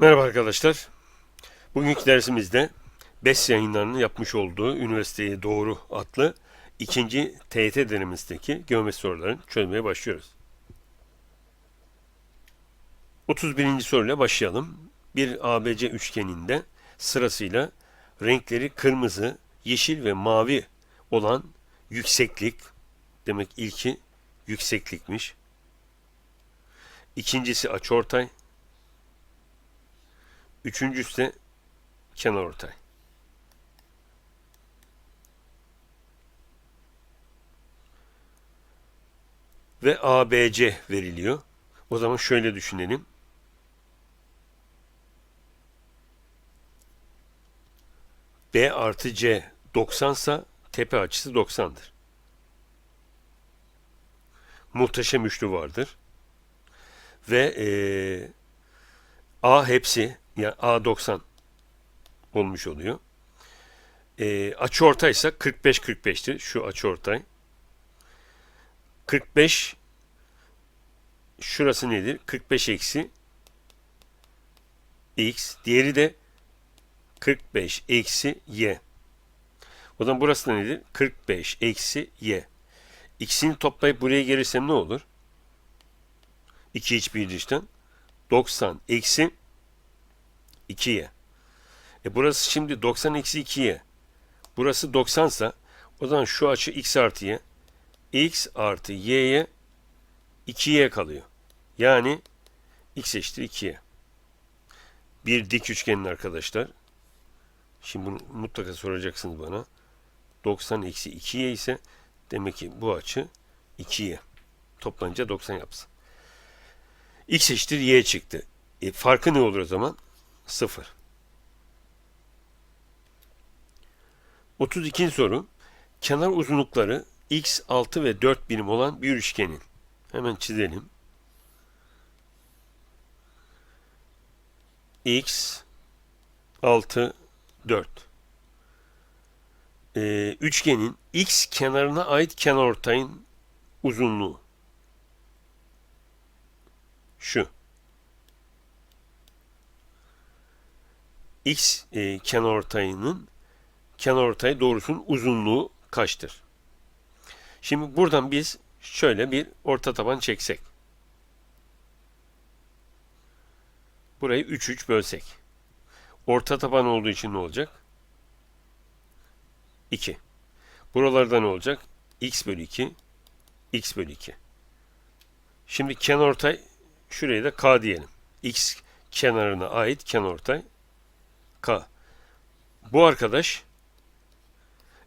Merhaba arkadaşlar. Bugünkü dersimizde BES yayınlarının yapmış olduğu Üniversiteye Doğru adlı ikinci TYT denemesindeki geometri sorularını çözmeye başlıyoruz. 31. soruyla başlayalım. Bir ABC üçgeninde sırasıyla renkleri kırmızı, yeşil ve mavi olan yükseklik, demek ilki yükseklikmiş. İkincisi açıortay, Üçüncüsü de kenarortay. Ve ABC veriliyor. O zaman şöyle düşünelim. B artı C 90 sa tepe açısı 90'dır. Muhteşem üçlü vardır. Ve eee A hepsi yani A 90 olmuş oluyor. E, açı ortaysa 45 45'tir. Şu açı ortay. 45 şurası nedir? 45 eksi x. Diğeri de 45 eksi y. O zaman burası da nedir? 45 eksi y. İkisini toplayıp buraya gelirsem ne olur? 2 iç bir dıştan. 90 eksi 2'ye. E burası şimdi 90 eksi 2'ye. Burası 90 sa o zaman şu açı x artı y. x artı y'ye 2y kalıyor. Yani x eşittir 2y. Bir dik üçgenin arkadaşlar. Şimdi bunu mutlaka soracaksınız bana. 90 eksi 2y ise demek ki bu açı 2y. Toplanınca 90 yapsın. x eşittir y çıktı. E, farkı ne olur o zaman? 0. 32. soru. Kenar uzunlukları x 6 ve 4 birim olan bir üçgenin. Hemen çizelim. x 6 4 ee, üçgenin x kenarına ait kenarortayın uzunluğu şu. X e, kenarortayının kenarortay doğrusunun uzunluğu kaçtır? Şimdi buradan biz şöyle bir orta taban çeksek. Burayı 3 3 bölsek. Orta taban olduğu için ne olacak? 2. Buralarda ne olacak? x bölü 2, x bölü 2. Şimdi kenarortay şuraya da k diyelim. x kenarına ait kenarortay K. Bu arkadaş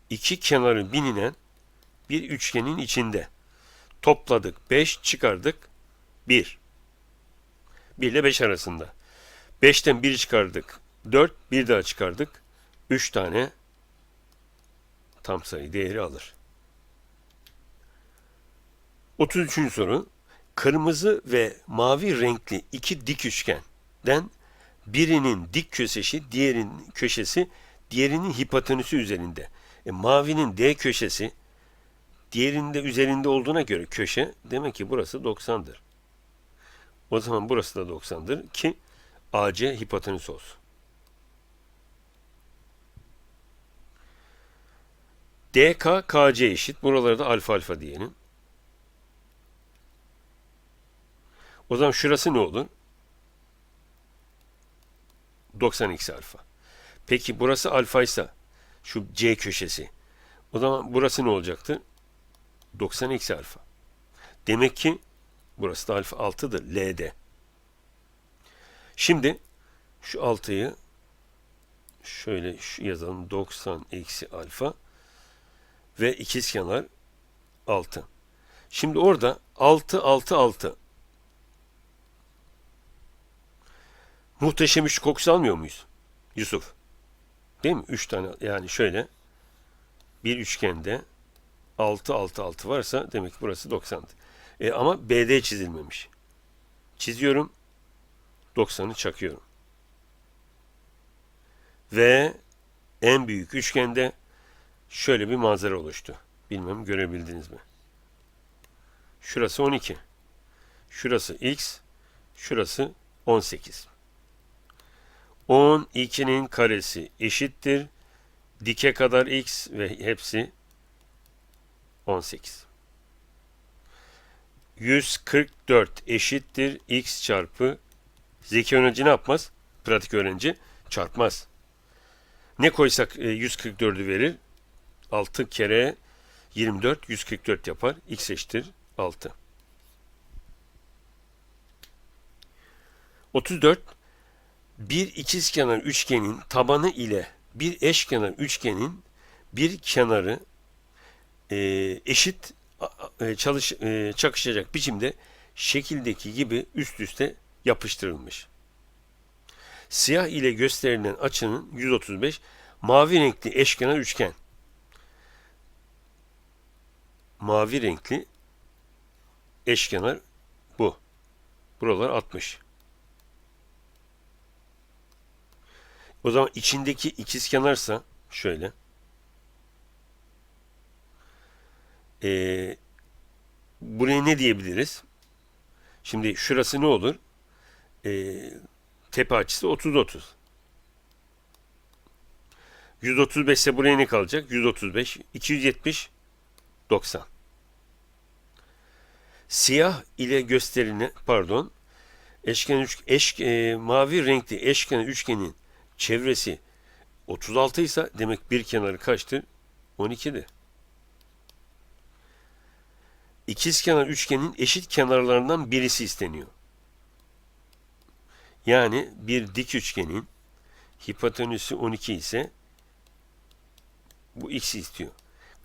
iki kenarı bininen bir üçgenin içinde. Topladık 5 çıkardık 1. 1 ile 5 arasında. 5'ten 1 çıkardık 4 bir daha çıkardık 3 tane tam sayı değeri alır. 33. soru. Kırmızı ve mavi renkli iki dik üçgenden birinin dik köşesi, diğerinin köşesi, diğerinin hipotenüsü üzerinde. E, mavinin D köşesi diğerinde üzerinde olduğuna göre köşe demek ki burası 90'dır. O zaman burası da 90'dır ki AC hipotenüs olsun. DK KC eşit. Buraları da alfa alfa diyelim. O zaman şurası ne olur? 90 eksi alfa. Peki burası alfa ise şu C köşesi. O zaman burası ne olacaktı? 90 eksi alfa. Demek ki burası da alfa 6'dır. L'de. Şimdi şu 6'yı şöyle yazalım. 90 eksi alfa ve ikizkenar 6. Şimdi orada 6 6 6 Muhteşem üç kokusu almıyor muyuz? Yusuf. Değil mi? Üç tane yani şöyle bir üçgende 6 6 6 varsa demek ki burası 90'dı. E, ama BD çizilmemiş. Çiziyorum. 90'ı çakıyorum. Ve en büyük üçgende şöyle bir manzara oluştu. Bilmem görebildiniz mi? Şurası 12. Şurası x. Şurası 18. 12'nin karesi eşittir. Dike kadar x ve hepsi 18. 144 eşittir x çarpı zeki öğrenci ne yapmaz? Pratik öğrenci çarpmaz. Ne koysak e, 144'ü verir? 6 kere 24 144 yapar. x eşittir 6. 34 bir ikizkenar üçgenin tabanı ile bir eşkenar üçgenin bir kenarı e, eşit e, çalış e, çakışacak biçimde şekildeki gibi üst üste yapıştırılmış. Siyah ile gösterilen açının 135 mavi renkli eşkenar üçgen. Mavi renkli eşkenar bu. Buralar 60. O zaman içindeki ikizkenarsa şöyle. Ee, buraya ne diyebiliriz? Şimdi şurası ne olur? Ee, tepe açısı 30-30. 135 ise buraya ne kalacak? 135, 270, 90. Siyah ile gösterilen, pardon, eşkenar üç, eş, e, mavi renkli eşkenar üçgenin çevresi 36 ise demek bir kenarı kaçtır? 12'dir. İkizkenar üçgenin eşit kenarlarından birisi isteniyor. Yani bir dik üçgenin hipotenüsü 12 ise bu x istiyor.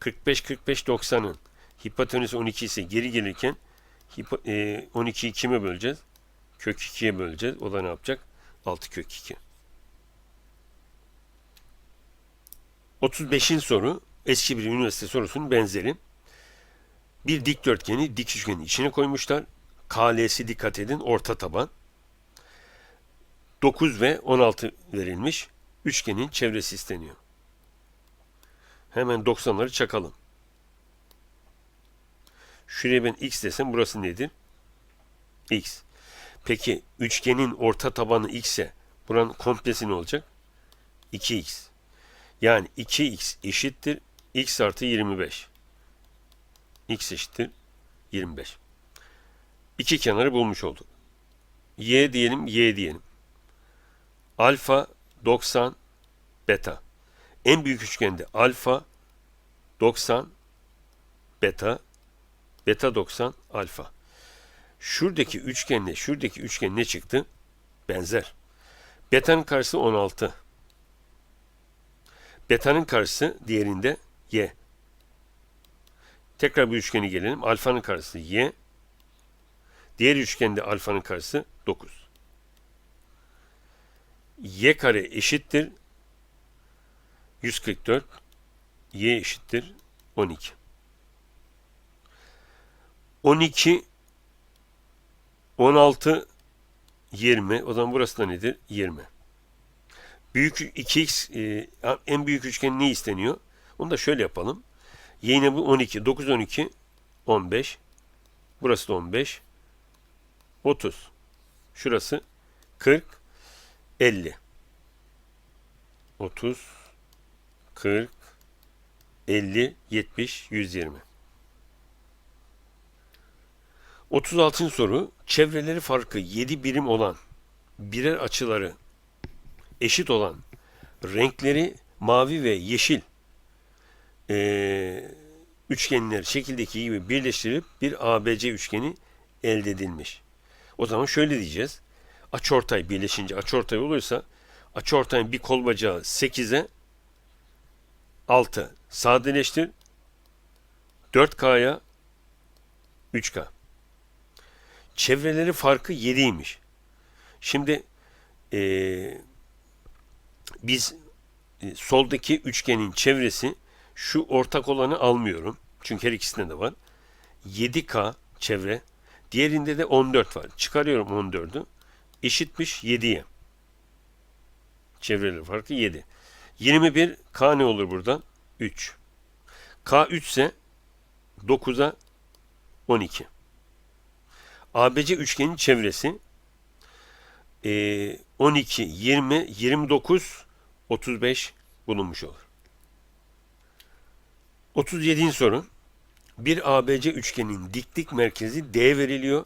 45 45 90'ın hipotenüsü 12 ise geri gelirken hipo, e, 12'yi kime böleceğiz? Kök 2'ye böleceğiz. O da ne yapacak? 6 kök 2. 35'in soru eski bir üniversite sorusunun benzeri. Bir dikdörtgeni dik üçgenin içine koymuşlar. KL'si dikkat edin orta taban. 9 ve 16 verilmiş. Üçgenin çevresi isteniyor. Hemen 90'ları çakalım. Şuraya ben x desem burası nedir? x. Peki üçgenin orta tabanı x ise buranın komplesi ne olacak? 2x. Yani 2x eşittir x artı 25. x eşittir 25. İki kenarı bulmuş olduk. y diyelim, y diyelim. Alfa 90 beta. En büyük üçgende alfa 90 beta beta 90 alfa. Şuradaki üçgenle şuradaki üçgen ne çıktı? Benzer. Beta'nın karşısı 16. Beta'nın karşısı diğerinde y. Tekrar bu üçgeni gelelim. Alfanın karşısı y. Diğer üçgende alfanın karşısı 9. y kare eşittir 144. y eşittir 12. 12 16 20. O zaman burası da nedir? 20. Büyük 2x e, en büyük üçgen ne isteniyor? Onu da şöyle yapalım. Yine bu 12. 9 12 15. Burası da 15. 30. Şurası 40 50. 30 40 50 70 120. 36. soru çevreleri farkı 7 birim olan birer açıları eşit olan renkleri mavi ve yeşil e, üçgenler şekildeki gibi birleştirilip bir ABC üçgeni elde edilmiş. O zaman şöyle diyeceğiz. Açıortay birleşince açıortay olursa açıortayın bir kol bacağı 8'e 6 sadeleştir. 4K'ya 3K. Çevreleri farkı 7'ymiş. Şimdi e, biz e, soldaki üçgenin çevresi şu ortak olanı almıyorum. Çünkü her ikisinde de var. 7K çevre. Diğerinde de 14 var. Çıkarıyorum 14'ü. Eşitmiş 7'ye. Çevreleri farkı 7. 21 K ne olur burada? 3. K 3 ise 9'a 12. ABC üçgenin çevresi e, 12, 20, 29, 35 bulunmuş olur. 37. soru. Bir ABC üçgenin diklik merkezi D veriliyor.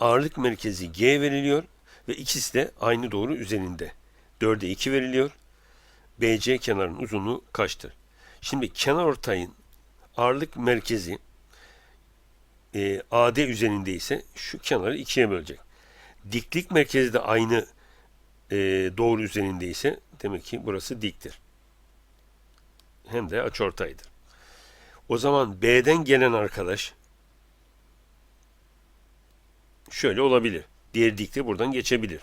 Ağırlık merkezi G veriliyor ve ikisi de aynı doğru üzerinde. 4'e 2 veriliyor. BC kenarının uzunluğu kaçtır? Şimdi kenar ortayın ağırlık merkezi e, AD üzerinde ise şu kenarı ikiye bölecek. Diklik merkezi de aynı e, doğru üzerinde ise demek ki burası diktir. Hem de açıortaydır. O zaman B'den gelen arkadaş şöyle olabilir. Diğer dikte buradan geçebilir.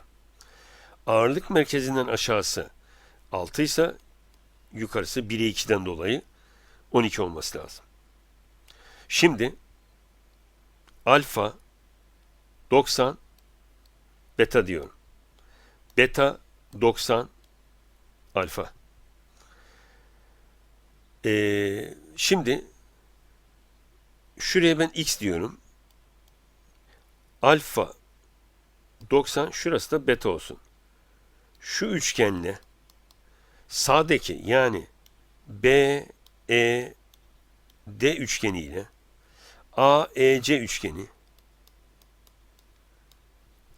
Ağırlık merkezinden aşağısı 6 ise yukarısı 1'e 2'den dolayı 12 olması lazım. Şimdi alfa 90 beta diyorum. Beta 90 alfa. Ee, şimdi şuraya ben x diyorum. Alfa 90 şurası da beta olsun. Şu üçgenle sağdaki yani B E D üçgeni ile A E C üçgeni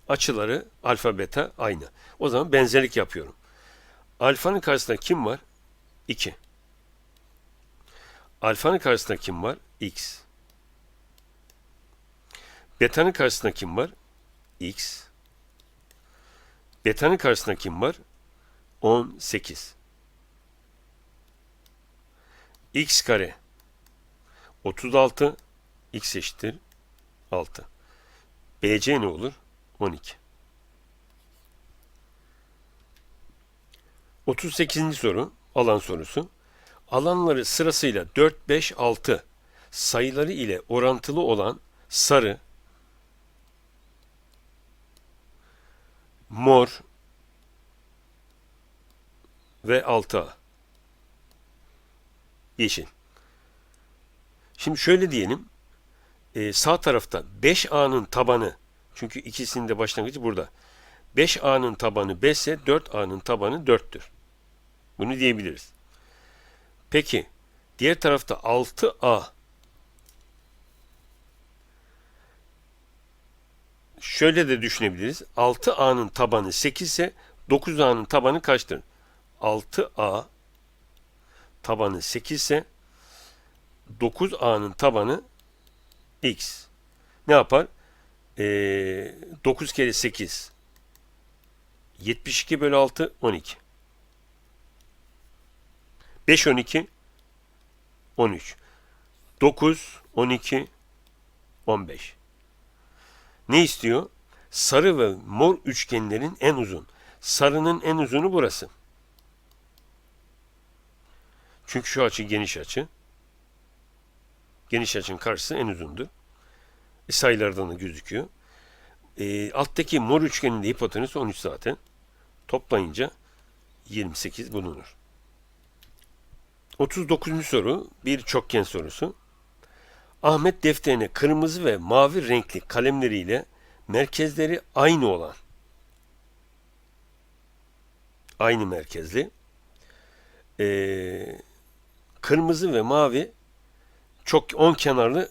açıları alfa beta aynı. O zaman benzerlik yapıyorum. Alfanın karşısında kim var? 2. Alfanın karşısında kim var? X. Beta'nın karşısında kim var? X. Beta'nın karşısında kim var? 18. X kare 36 X eşittir 6. BC ne olur? 12. 38. soru alan sorusu. Alanları sırasıyla 4, 5, 6 sayıları ile orantılı olan sarı, mor ve 6A. Yeşil. Şimdi şöyle diyelim. e, sağ tarafta 5A'nın tabanı çünkü ikisinin de başlangıcı burada. 5A'nın tabanı 5 ise 4A'nın tabanı 4'tür. Bunu diyebiliriz. Peki diğer tarafta 6A şöyle de düşünebiliriz. 6A'nın tabanı 8 ise 9A'nın tabanı kaçtır? 6A tabanı 8 ise 9A'nın tabanı X. Ne yapar? Ee, 9 kere 8 72 bölü 6 12. 5 12 13. 9 12 15. Ne istiyor? Sarı ve mor üçgenlerin en uzun. Sarının en uzunu burası. Çünkü şu açı geniş açı. Geniş açının karşısı en uzundur. E, sayılardan da gözüküyor. E, alttaki mor üçgenin de hipotenüsü 13 zaten. Toplayınca 28 bulunur. 39. soru bir çokgen sorusu. Ahmet defterine kırmızı ve mavi renkli kalemleriyle merkezleri aynı olan aynı merkezli ee, kırmızı ve mavi çok on kenarlı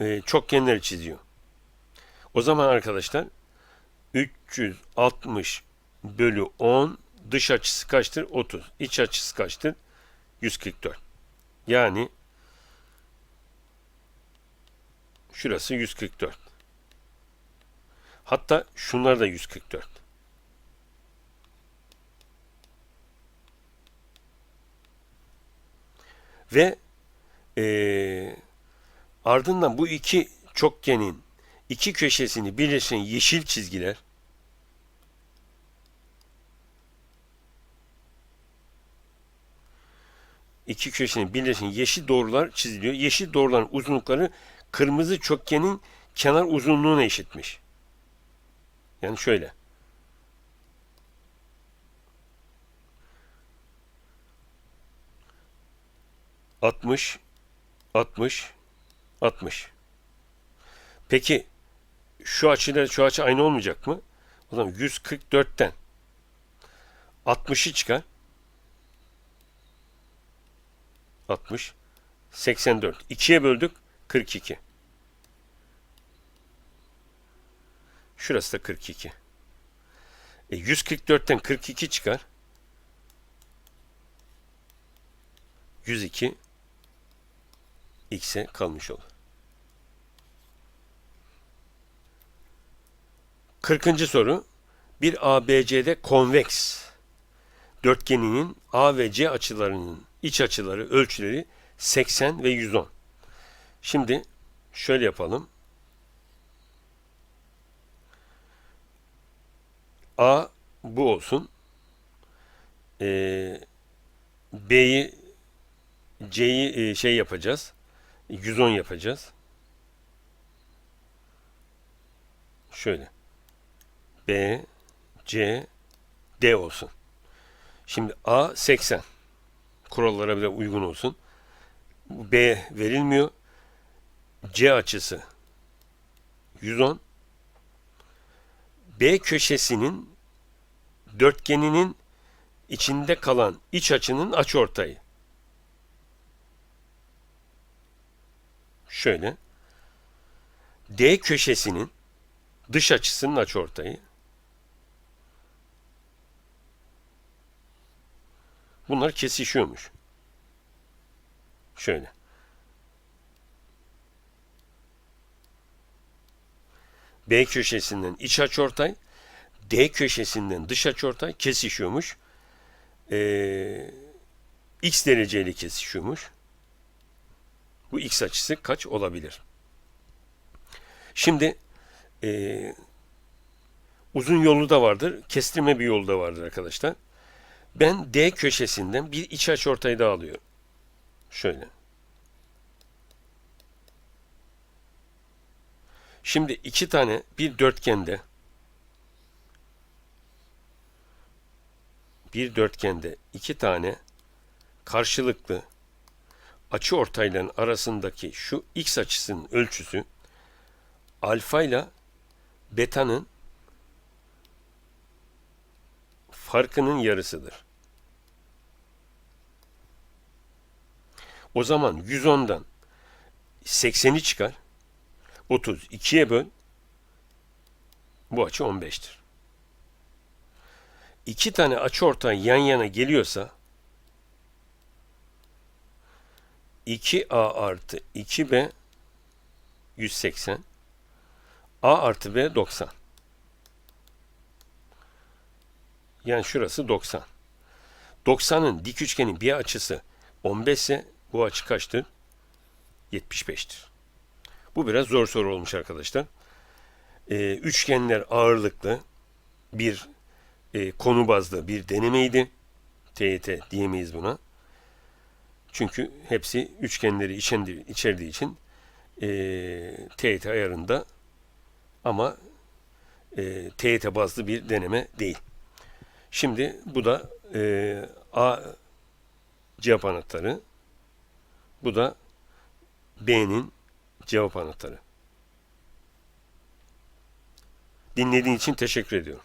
e, çokgenleri çiziyor. O zaman arkadaşlar 360 bölü 10 dış açısı kaçtır? 30. İç açısı kaçtır? 144. Yani şurası 144. Hatta şunlar da 144. Ve e, ardından bu iki çokgenin iki köşesini birleşen yeşil çizgiler iki köşenin birleşen yeşil doğrular çiziliyor. Yeşil doğruların uzunlukları kırmızı çokgenin kenar uzunluğuna eşitmiş. Yani şöyle. Altmış, altmış, altmış. Peki şu açıyla şu açı aynı olmayacak mı? O zaman 144'ten 60'ı çıkar. 60 84. 2'ye böldük 42. Şurası da 42. E 144'ten 42 çıkar. 102 x'e kalmış olur. 40. soru. Bir ABC'de konveks dörtgeninin A ve C açılarının iç açıları ölçüleri 80 ve 110. Şimdi şöyle yapalım. A bu olsun. Ee, B'yi C'yi e, şey yapacağız. 110 yapacağız. Şöyle. B, C, D olsun. Şimdi A 80. Kurallara bir de uygun olsun. B verilmiyor. C açısı 110. B köşesinin dörtgeninin içinde kalan iç açının açıortayı. Şöyle. D köşesinin dış açısının açıortayı. Bunlar kesişiyormuş. Şöyle. B köşesinden iç açıortay, D köşesinden dış açıortay kesişiyormuş. Ee, x dereceyle kesişiyormuş. Bu x açısı kaç olabilir? Şimdi e, uzun yolu da vardır, kestirme bir yolu da vardır arkadaşlar. Ben D köşesinden bir iç açıortay daha alıyorum. Şöyle. Şimdi iki tane bir dörtgende bir dörtgende iki tane karşılıklı açı ortayların arasındaki şu x açısının ölçüsü alfa ile beta'nın farkının yarısıdır. O zaman 110'dan 80'i çıkar. 30 2'ye böl. Bu açı 15'tir. İki tane açı ortay yan yana geliyorsa 2A artı 2B 180 A artı B 90 Yani şurası 90. 90'ın dik üçgenin bir açısı 15 ise bu açı kaçtır? 75'tir. Bu biraz zor soru olmuş arkadaşlar. Ee, üçgenler ağırlıklı bir e, konu bazlı bir denemeydi. TYT diyemeyiz buna. Çünkü hepsi üçgenleri içendir, içerdiği için e, TYT ayarında ama e, TYT bazlı bir deneme değil. Şimdi bu da e, A cevap anahtarı. Bu da B'nin cevap anahtarı. Dinlediğin için teşekkür ediyorum.